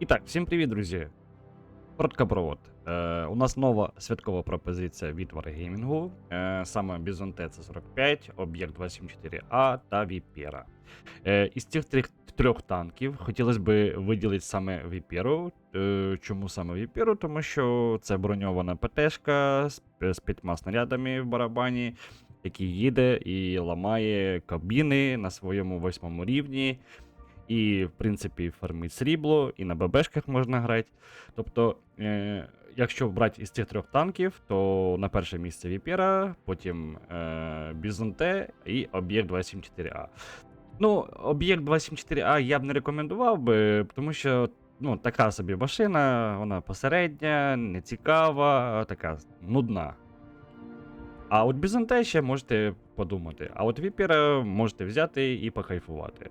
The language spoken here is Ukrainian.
І так, всім привіт, друзі. Короткопровод. Е, у нас нова святкова пропозиція від Wargaming. Е, саме Bison TC45, Об'єкт 274А та Віпера. Е, із цих трьох, трьох танків хотілося б виділити саме Віперу. Е, чому саме Віперу? Тому що це броньована ПТшка з, з п'ятьма снарядами в барабані, який їде і ламає кабіни на своєму восьмому рівні. І, в принципі, фармить срібло, і на ББшках можна грати. Тобто, е, якщо брати із цих трьох танків, то на перше місце Віпера, потім е, Бізонте і об'єкт 274А. Ну, об'єкт 274А я б не рекомендував би, тому що ну, така собі машина, вона посередня, нецікава, така нудна. А от Бізонте ще можете подумати. А от Віпера можете взяти і покайфувати.